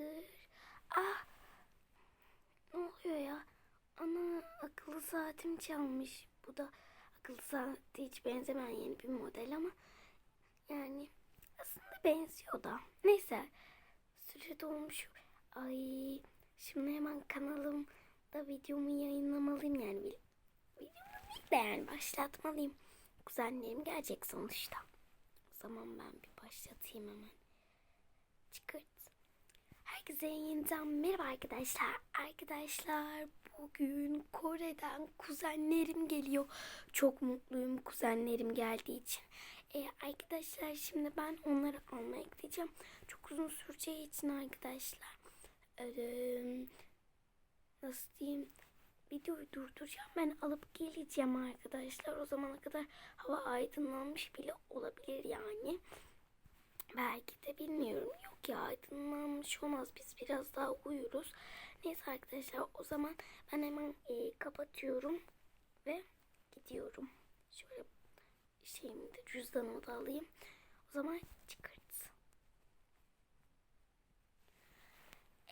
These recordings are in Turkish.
Tamamdır. Ah! Ne oluyor ya? Ana akıllı saatim çalmış. Bu da akıllı saate hiç benzemeyen yeni bir model ama yani aslında benziyor da. Neyse. Süre dolmuş. Ay şimdi hemen kanalımda videomu yayınlamalıyım yani. Vid- Videomu bir yani başlatmalıyım. Kuzenlerim gelecek sonuçta. O zaman ben bir başlatayım hemen. Herkese yeniden merhaba arkadaşlar. Arkadaşlar bugün Kore'den kuzenlerim geliyor. Çok mutluyum kuzenlerim geldiği için. Ee, arkadaşlar şimdi ben onları almaya gideceğim. Çok uzun süreceği için arkadaşlar. Ee, nasıl diyeyim? Videoyu durduracağım. Ben alıp geleceğim arkadaşlar. O zamana kadar hava aydınlanmış bile olabilir yani. Belki de bilmiyorum. Yok ya aydınlanmış olmaz. Biz biraz daha uyuruz. Neyse arkadaşlar o zaman ben hemen e, kapatıyorum ve gidiyorum. Şöyle şeyimi de cüzdanımı da alayım. O zaman çıkart.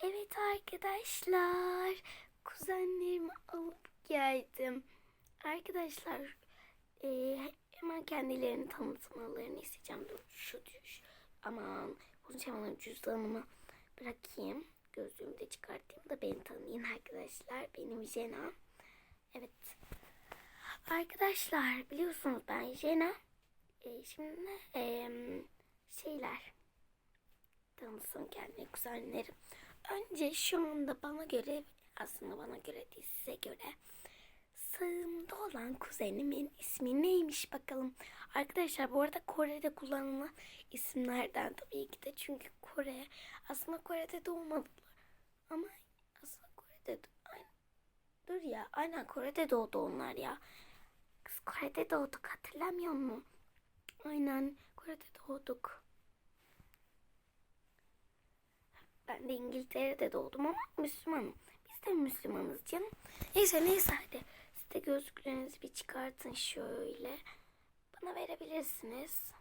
Evet arkadaşlar. Kuzenlerimi alıp geldim. Arkadaşlar e, hemen kendilerini tanıtmalarını isteyeceğim. Dur şu düş. Aman konuşamadım cüzdanımı bırakayım. Gözlüğümü de çıkartayım da beni tanıyın arkadaşlar. Benim Jena. Evet. Arkadaşlar biliyorsunuz ben Jena. E, şimdi e, şeyler tanısın kendini kuzenlerim. Önce şu anda bana göre aslında bana göre değil size göre sağımda olan kuzenimin ismi neymiş bakalım. Arkadaşlar bu arada Kore'de kullanılan isimlerden tabii ki de çünkü Kore aslında Kore'de doğmadılar. Ama aslında Kore'de aynen, dur ya aynen Kore'de doğdu onlar ya. Kız Kore'de doğduk hatırlamıyor musun? Aynen Kore'de doğduk. Ben de İngiltere'de doğdum ama Müslümanım. Biz de Müslümanız canım. Neyse neyse hadi. Siz de gözlüklerinizi bir çıkartın şöyle. Bana verebilirsiniz.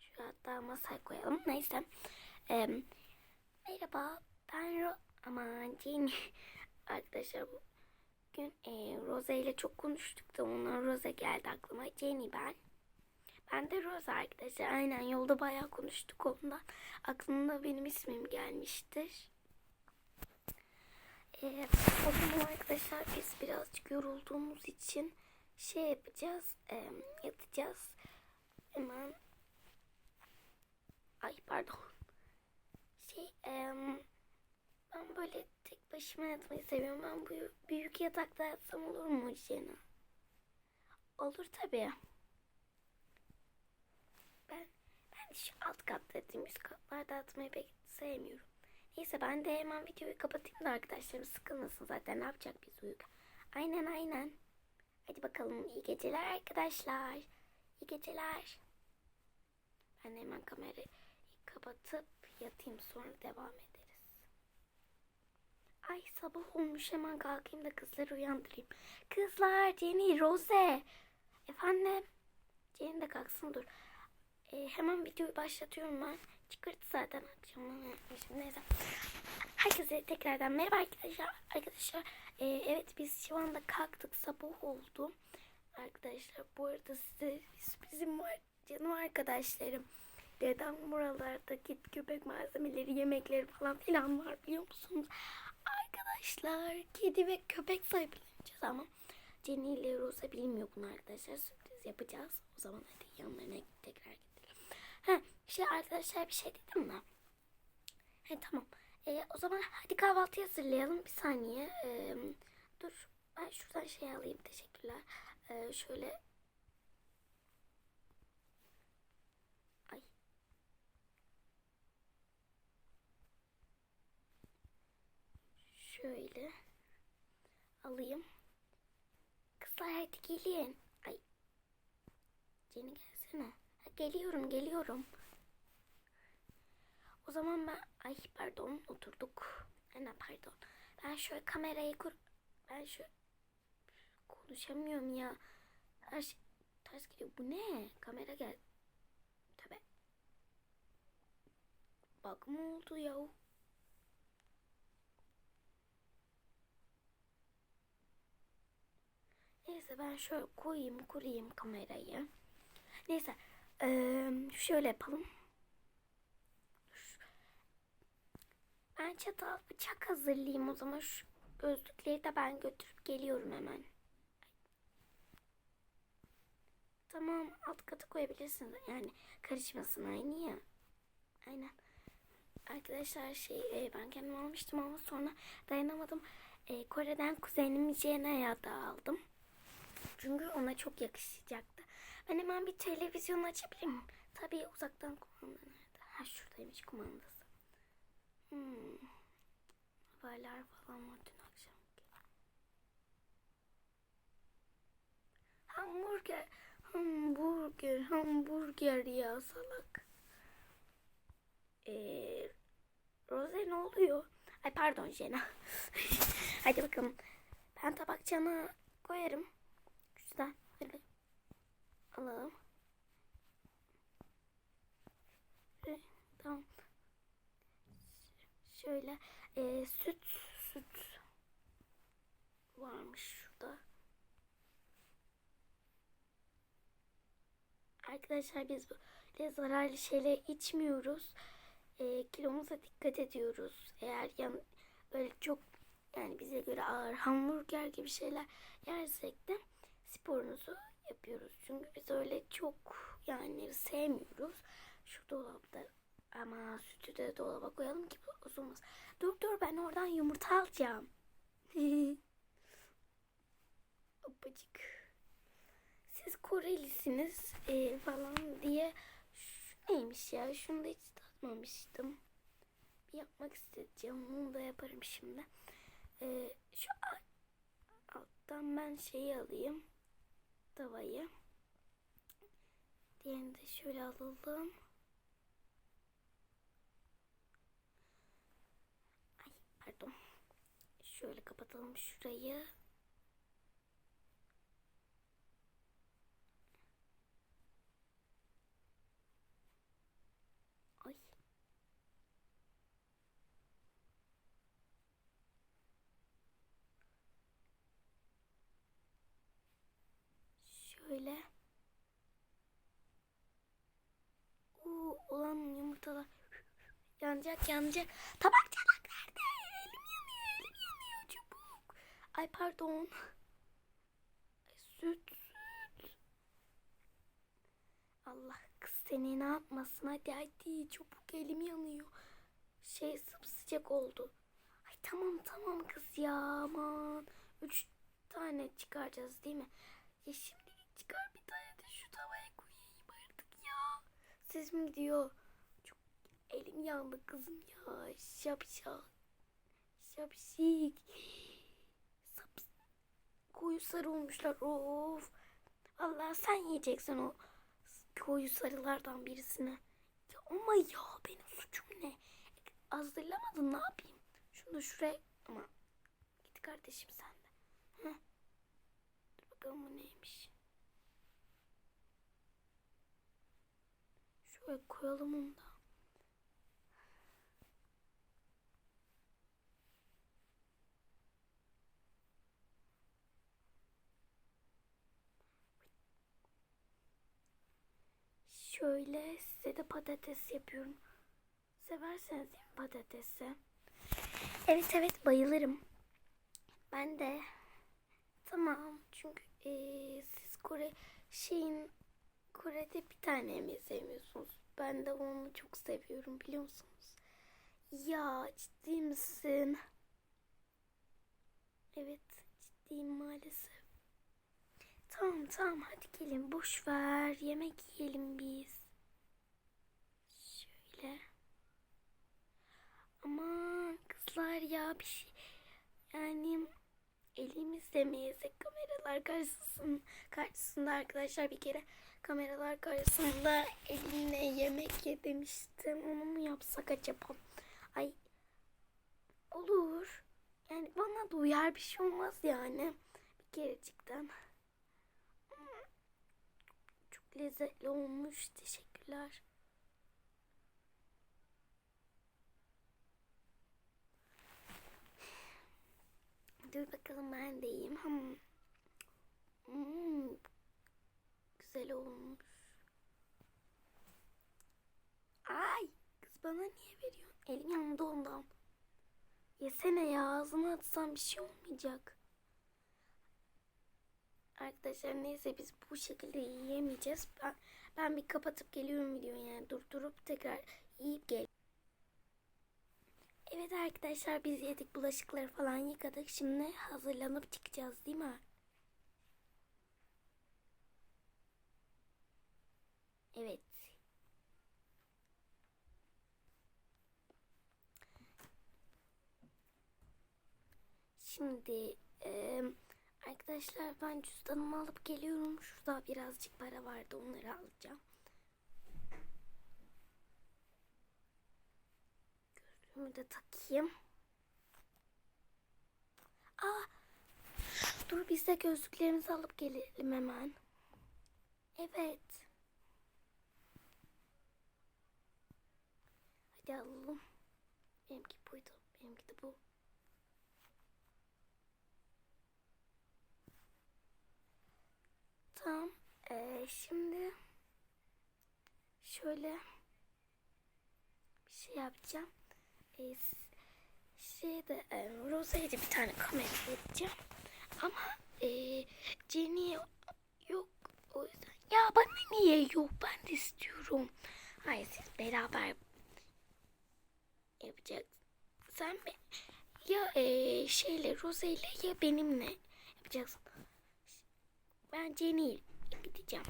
Şu hatta masaya koyalım. Neyse. Ee, merhaba. Ben Ro... Aman Jenny. Arkadaşlar bugün e, Rosa ile çok konuştuk da ondan Rosa geldi aklıma. Jenny ben. Ben de Rosa arkadaşlar. Aynen yolda bayağı konuştuk ondan. Aklımda benim ismim gelmiştir. Ee, o arkadaşlar biz birazcık yorulduğumuz için şey yapacağız. e, yatacağız. Hemen Ay pardon. Şey e, ben böyle tek başıma yatmayı seviyorum. Ben bu büyük yatakta yatsam olur mu Jena? Olur tabii. Ben ben şu alt katta yatayım. Üst katlarda yatmayı pek sevmiyorum. Neyse ben de hemen videoyu kapatayım da arkadaşlarım sıkılmasın zaten. Ne yapacak biz uyuk? Aynen aynen. Hadi bakalım iyi geceler arkadaşlar. İyi geceler. Ben de hemen kamerayı kapatıp yatayım sonra devam ederiz. Ay sabah olmuş hemen kalkayım da kızları uyandırayım. Kızlar Jenny, Rose. Efendim? Jenny de kalksın dur. Ee, hemen videoyu başlatıyorum ben. Çıkarttı zaten akşamdan yapmışım. Neyse. Herkese tekrardan merhaba arkadaşlar. Arkadaşlar e, evet biz şu anda kalktık. Sabah oldu. Arkadaşlar bu arada size sürprizim var. Canım arkadaşlarım. Dedem buralarda git köpek malzemeleri, yemekleri falan filan var biliyor musunuz? Arkadaşlar kedi ve köpek sahipleneceğiz ama Jenny ile Rosa bilmiyor bunu arkadaşlar. Sürpriz yapacağız. O zaman hadi yanlarına tekrar gidelim. Ha, şey arkadaşlar bir şey dedim mi? He tamam. Ee, o zaman hadi kahvaltı hazırlayalım. Bir saniye. Ee, dur. Ben şuradan şey alayım. Teşekkürler. Ee, şöyle. Ay. Şöyle. Alayım. Kızlar hadi gelin. Ay. Jenny gelsene. Ha, geliyorum geliyorum. O zaman ben ay pardon oturduk. Ana pardon. Ben şöyle kamerayı kur ben şu konuşamıyorum ya. Her şey ters gidiyor. Bu ne? Kamera gel. Tabi. bak mı oldu ya? Neyse ben şöyle koyayım kurayım kamerayı. Neyse eee, şöyle yapalım. Ben çatal bıçak hazırlayayım o zaman şu gözlükleri de ben götürüp geliyorum hemen. Tamam alt kata koyabilirsiniz. Yani karışmasın aynı ya. Aynen. Arkadaşlar şey e, ben kendim almıştım ama sonra dayanamadım. E, Kore'den kuzenim Jena'ya da aldım. Çünkü ona çok yakışacaktı. Ben hemen bir televizyon açabilir miyim? Tabii uzaktan kumanda nerede? Ha şuradaymış kumandası. Hmm. Falan var dün akşam. Hamburger. Hamburger. Hamburger ya salak. Eee Rose ne oluyor? Ay pardon Jena. Hadi bakalım. Ben tabakçana koyarım. Güzel. Hadi. Alalım. Ee, Tamam. Şöyle e, süt süt varmış şurada. Arkadaşlar biz böyle zararlı şeyler içmiyoruz. E, kilomuza dikkat ediyoruz. Eğer yan, böyle çok yani bize göre ağır hamburger gibi şeyler yersek de sporumuzu yapıyoruz. Çünkü biz öyle çok yani sevmiyoruz. Şu dolapta ama sütü de dolaba koyalım ki bozulmaz. Dur dur ben oradan yumurta alacağım. Hoppacık. Siz Korelisiniz e, falan diye şu neymiş ya şunu da hiç tatmamıştım. Bir yapmak isteyeceğim. Bunu da yaparım şimdi. E, şu alttan ben şeyi alayım. Tavayı. Diğerini de şöyle alalım. Ay pardon. Şöyle kapatalım şurayı. Ay. Şöyle. Oo, ulan yumurtalar yanacak yanacak. Tabak çanak nerede? Elim yanıyor elim yanıyor çabuk. Ay pardon. Ay, süt süt. Allah kız seni ne yapmasın hadi hadi çabuk elim yanıyor. Şey sımsıcak oldu. Ay tamam tamam kız ya aman. Üç tane çıkaracağız değil mi? Ya şimdi çıkar bir tane de şu tavaya koyayım artık ya. Ses mi gidiyor? Çok elim yandı kızım ya. Şapşal. Şapşik. Koyu sarı olmuşlar. Of. Allah sen yiyeceksin o koyu sarılardan birisini. Ya ama ya benim suçum ne? Hazırlamadın ne yapayım? Şunu da şuraya ama git kardeşim sen de. Heh. Dur bakalım bu neymiş. Şöyle koyalım onu da. Şöyle size de patates yapıyorum. Severseniz değil mi patatesi? Evet evet bayılırım. Ben de. Tamam çünkü eee, siz Kore şeyin Kore'de bir tane yemeği sevmiyorsunuz. Ben de onu çok seviyorum biliyor musunuz? Ya ciddi misin? Evet ciddiyim maalesef. Tamam tamam hadi gelin boş ver yemek yiyelim biz. Şöyle. Aman kızlar ya bir şey yani elimizle mi yesek kameralar karşısında, karşısında arkadaşlar bir kere kameralar karşısında elinle yemek ye demiştim. Onu mu yapsak acaba? Ay olur. Yani bana da uyar bir şey olmaz yani. Bir kerecikten lezzetli olmuş. Teşekkürler. Dur bakalım ben de yiyeyim. Hmm. Hmm. Güzel olmuş. Ay kız bana niye veriyorsun? Elim yanımda ondan. Yesene ya ağzına atsam bir şey olmayacak. Arkadaşlar neyse biz bu şekilde yiyemeyeceğiz. Ben, ben bir kapatıp geliyorum videoyu yani durdurup tekrar yiyip gel. Evet arkadaşlar biz yedik bulaşıkları falan yıkadık. Şimdi hazırlanıp çıkacağız değil mi? Evet. Şimdi eee, arkadaşlar ben cüzdanımı alıp geliyorum. Şurada birazcık para vardı onları alacağım. Gözlüğümü de takayım. Aa, dur biz de gözlüklerimizi alıp gelelim hemen. Evet. Hadi alalım. Benimki de bu. Tamam. Ee, şimdi şöyle bir şey yapacağım. Ee, şeyde e, Rose'ye de bir tane kamera vereceğim. Ama e, Jenny yok. O yüzden ya bana niye yok? Ben de istiyorum. Hayır siz beraber yapacak. Sen be ya e, şeyle Rose ile ya benimle yapacaksın. Ben Jenny ile gideceğim.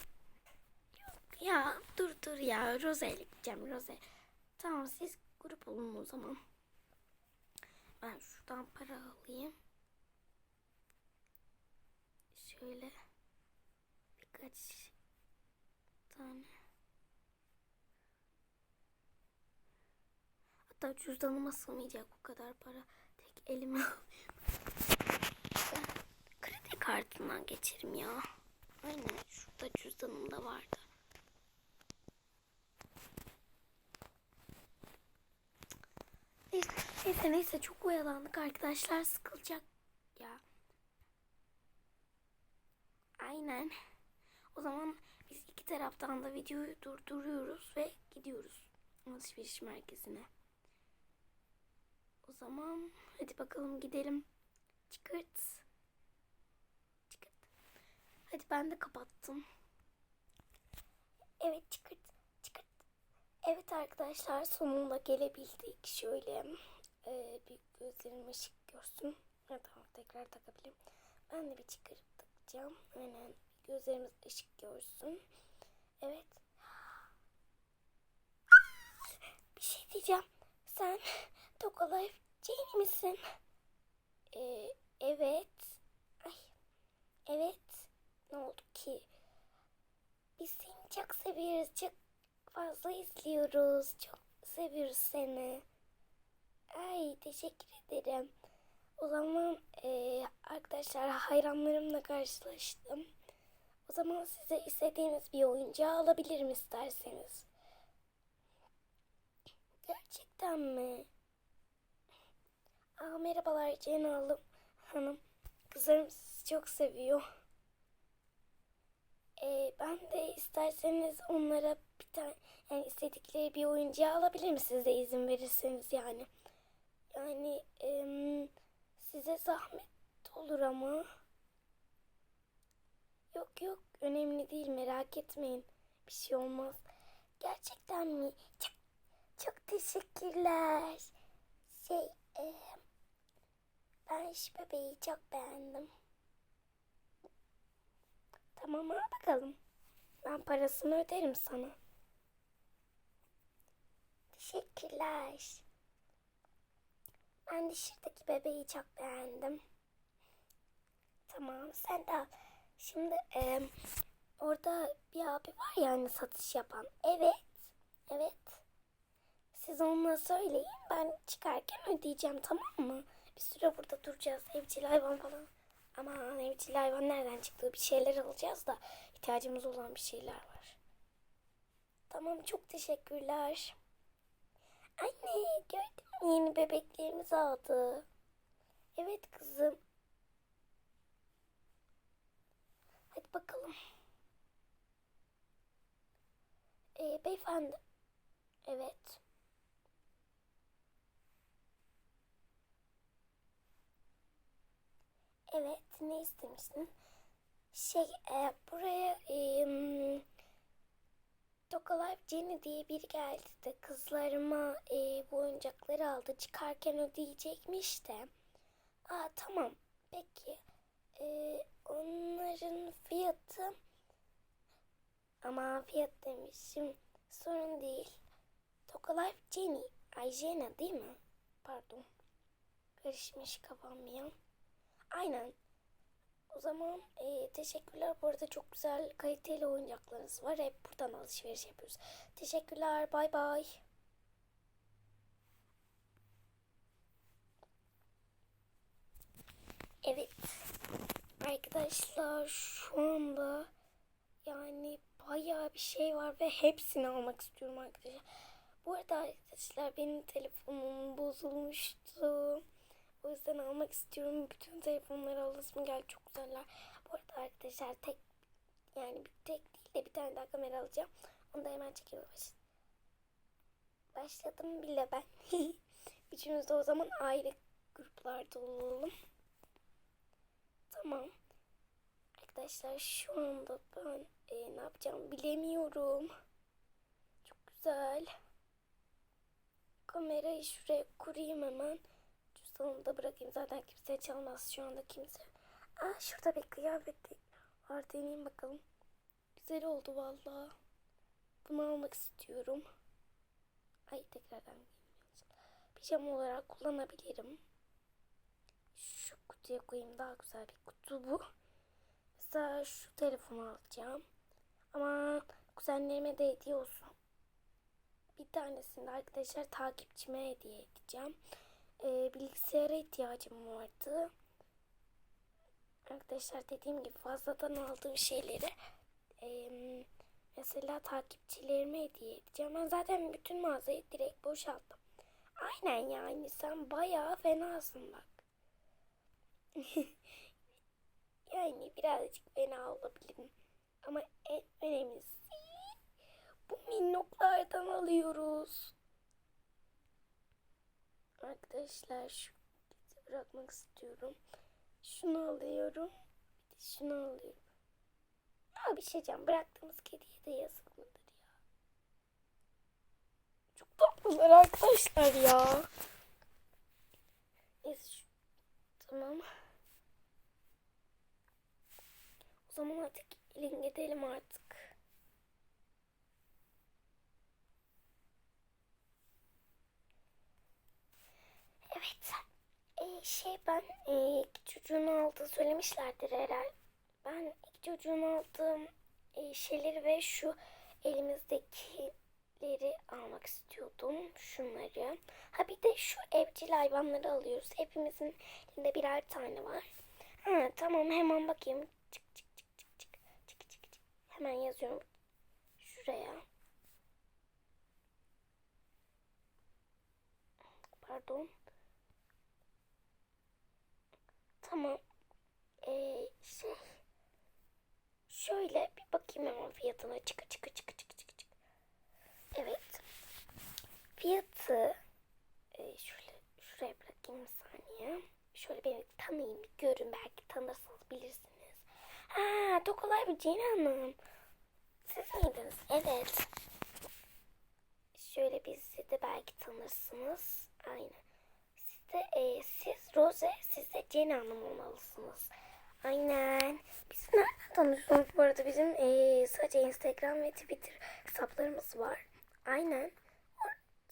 Yok ya dur dur ya Rose ile gideceğim Rose. Tamam siz grup olun o zaman. Ben şuradan para alayım. Şöyle birkaç tane. Hatta cüzdanıma sığmayacak bu kadar para. Tek elime kartından geçerim ya. Aynen şurada cüzdanımda vardı. Neyse, neyse çok oyalandık arkadaşlar sıkılacak ya. Aynen. O zaman biz iki taraftan da videoyu durduruyoruz ve gidiyoruz alışveriş merkezine. O zaman hadi bakalım gidelim. Çıkırt. Hadi ben de kapattım. Evet çıkırt. Çıkırt. Evet arkadaşlar sonunda gelebildik. Şöyle e, bir gözlerim ışık görsün. Ha, tamam tekrar takabilirim. Ben de bir çıkarıp takacağım. Aynen gözlerimiz ışık görsün. Evet. Bir şey diyeceğim. Sen Tokolife Jane misin? Ee, evet. Ay. Evet. Ne oldu ki? Biz seni çok seviyoruz. Çok fazla izliyoruz. Çok seviyoruz seni. Ay teşekkür ederim. O zaman eee, arkadaşlar hayranlarımla karşılaştım. O zaman size istediğiniz bir oyuncağı alabilirim isterseniz. Gerçekten mi? Aa, merhabalar Ceylan Hanım. Hanım. Kızlarım sizi çok seviyor. Ee, ben de isterseniz onlara bir tane yani istedikleri bir oyuncağı alabilirim siz de izin verirseniz yani. Yani em, size zahmet olur ama. Yok yok önemli değil merak etmeyin. Bir şey olmaz. Gerçekten mi? Çok, çok teşekkürler. Şey e, ben şu bebeği çok beğendim. Tamam al bakalım. Ben parasını öderim sana. Teşekkürler. Ben de şuradaki bebeği çok beğendim. Tamam sen de al. Şimdi e, orada bir abi var ya hani satış yapan. Evet. Evet. Siz onunla söyleyin. Ben çıkarken ödeyeceğim tamam mı? Bir süre burada duracağız. Evcil hayvan falan. Ama evcil hayvan nereden çıktı? Bir şeyler alacağız da ihtiyacımız olan bir şeyler var. Tamam çok teşekkürler. Anne gördün mü yeni bebeklerimiz aldı. Evet kızım. Hadi bakalım. Ee, beyefendi. Evet. Evet, ne istemiştin? Şey, e, buraya e, Tokalife Jenny diye biri geldi de kızlarıma e, bu oyuncakları aldı. Çıkarken ödeyecekmiş de. Aa tamam, peki. E, onların fiyatı... Ama fiyat demişim. Sorun değil. Tokalife Jenny. Ay değil mi? Pardon. Karışmış kafam ya. Aynen. O zaman e, teşekkürler. Bu arada çok güzel kaliteli oyuncaklarınız var. Hep buradan alışveriş yapıyoruz. Teşekkürler. Bay bay. Evet. Arkadaşlar şu anda yani bayağı bir şey var ve hepsini almak istiyorum arkadaşlar. Bu arada arkadaşlar benim telefonum bozulmuştu. O yüzden almak istiyorum. Bütün telefonları alasım geldi. Çok güzeller. Bu arada arkadaşlar tek yani bir tek değil de bir tane daha kamera alacağım. Onu da hemen çekime başladım. Başladım bile ben. Üçümüz de o zaman ayrı gruplarda olalım. Tamam. Arkadaşlar şu anda ben e, ne yapacağımı bilemiyorum. Çok güzel. Kamerayı şuraya kurayım hemen. Cüzdanımı da bırakayım. Zaten kimse çalmaz şu anda kimse. Aa şurada bir kıyafet var. Deneyeyim bakalım. Güzel oldu valla. Bunu almak istiyorum. Ay tekrardan pijama olarak kullanabilirim. Şu kutuya koyayım. Daha güzel bir kutu bu. Mesela şu telefonu alacağım. Ama kuzenlerime de hediye olsun. Bir tanesini de arkadaşlar takipçime hediye edeceğim. Ee, bilgisayara ihtiyacım vardı. Arkadaşlar dediğim gibi fazladan aldığım şeyleri e, mesela takipçilerime hediye edeceğim. Ben zaten bütün mağazayı direkt boşalttım. Aynen yani sen bayağı fenasın bak. yani birazcık fena olabilirim. Ama en önemlisi bu minnoklardan alıyoruz. Arkadaşlar şu bırakmak istiyorum. Şunu alıyorum. Bir de şunu alıyorum. Ya bir şey diyeceğim. Bıraktığımız kediye de yazık mıdır ya? Çok tatlılar arkadaşlar ya. Neyse şu... Tamam. O zaman artık gelin gidelim artık. Evet. Ee, şey ben e, çocuğun aldığı söylemişlerdir herhalde. Ben çocuğun aldığım e, şeyleri ve şu elimizdekileri almak istiyordum. Şunları. Ha bir de şu evcil hayvanları alıyoruz. Hepimizin elinde birer tane var. Ha, tamam hemen bakayım. Çık çık çık çık çık çık çık çık. Hemen yazıyorum. Şuraya. Pardon. Tamam. Ee, şey. Şöyle bir bakayım hemen fiyatına. Çıkı çıkı çıkı çıkı çıkı çıkı. Evet. Fiyatı e, şöyle şuraya bırakayım bir saniye. Şöyle beni tanıyın bir görün belki tanırsınız bilirsiniz. Ha Tokolay bir Ceylan Hanım. Siz miydiniz? Evet. Şöyle bizi de belki tanırsınız. Aynen. De e, siz Rose, siz de Ceylan Hanım olmalısınız. Aynen. Biz nereden tanıyorsunuz bu arada? Bizim e, sadece Instagram ve Twitter hesaplarımız var. Aynen.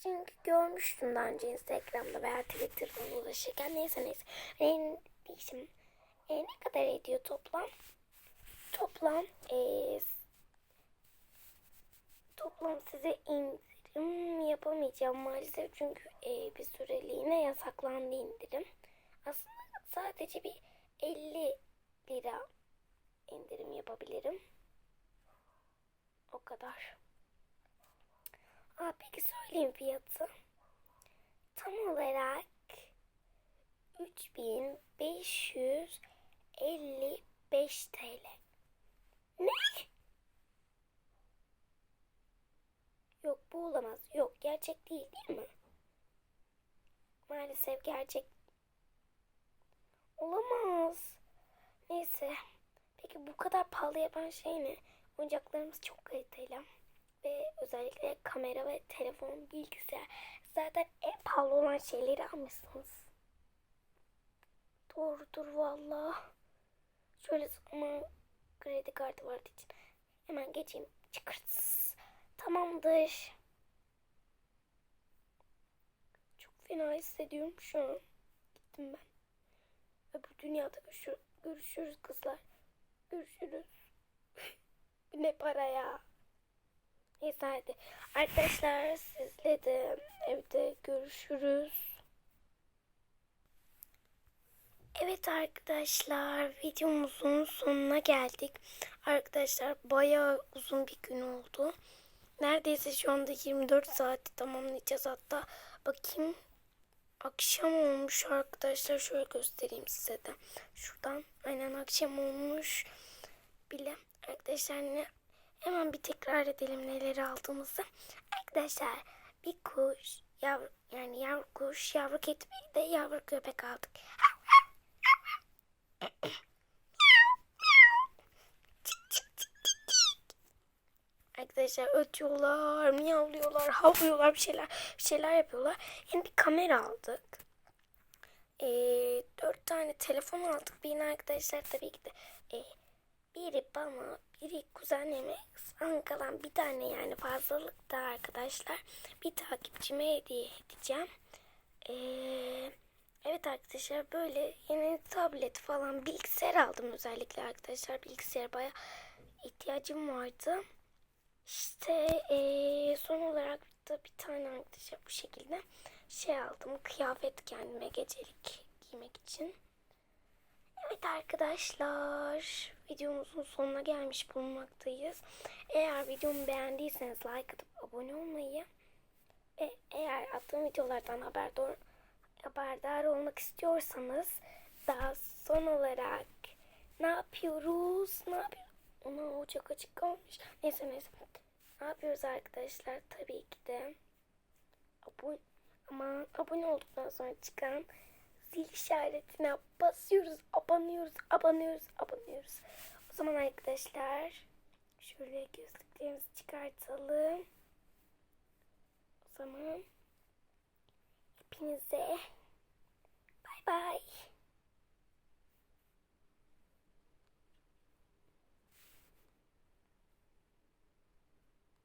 Çünkü görmüştüm daha önce Instagram'da veya Twitter'dan ulaşırken. Neyse neyse. Benim diyeceğim. E, ne kadar ediyor toplam? Toplam e, toplam size indirim yapamayacağım maalesef. Çünkü e, bir süreliğine yasaklandı indirim. Aslında sadece bir 50 lira indirim yapabilirim. O kadar. Aa, peki söyleyeyim fiyatı. Tam olarak 3555 TL. Ne? Yok bu olamaz. Yok gerçek değil değil mi? Maalesef gerçek. Olamaz. Neyse. Peki bu kadar pahalı yapan şey ne? Oyuncaklarımız çok kaliteli. Ve özellikle kamera ve telefon, bilgisayar. Zaten en pahalı olan şeyleri almışsınız. Doğrudur valla. Şöyle ama kredi kartı vardı için. Hemen geçeyim. Çıkırtsız. Tamamdır. Çok fena hissediyorum şu an. Gittim ben. Öbür dünyada görüşür- görüşürüz kızlar. Görüşürüz. Ne para ya. Neyse hadi. Arkadaşlar sizle de evde görüşürüz. Evet arkadaşlar videomuzun sonuna geldik. Arkadaşlar bayağı uzun bir gün oldu. Neredeyse şu anda 24 saati tamamlayacağız hatta. Bakayım akşam olmuş arkadaşlar. Şöyle göstereyim size de. Şuradan aynen akşam olmuş bile. Arkadaşlar ne hemen bir tekrar edelim neleri aldığımızı. Arkadaşlar bir kuş, yavru, yani yavru kuş, yavru kedi bir de yavru köpek aldık. Arkadaşlar ötüyorlar, miyavlıyorlar, havlıyorlar, bir şeyler bir şeyler yapıyorlar. Yani bir kamera aldık. Ee, dört tane telefon aldık. Birine arkadaşlar tabii ki de e, biri bana, biri kuzenime, sana kalan bir tane yani fazlalık da arkadaşlar bir takipçime hediye edeceğim. Ee, evet arkadaşlar böyle yeni tablet falan bilgisayar aldım özellikle arkadaşlar. Bilgisayar baya ihtiyacım vardı. İşte eee, son olarak da bir tane arkadaşlar bu şekilde şey aldım. Kıyafet kendime gecelik giymek için. Evet arkadaşlar videomuzun sonuna gelmiş bulunmaktayız. Eğer videomu beğendiyseniz like atıp abone olmayı ve eğer attığım videolardan haberdar, haberdar olmak istiyorsanız daha son olarak ne yapıyoruz? Ne yapıyoruz? Ona çok açık kalmış. Neyse neyse. Ne yapıyoruz arkadaşlar? Tabii ki de abone ama abone olduktan sonra çıkan zil işaretine basıyoruz, abanıyoruz, abanıyoruz, abanıyoruz. O zaman arkadaşlar şöyle gözlüklerimizi çıkartalım. O zaman hepinize bay bay.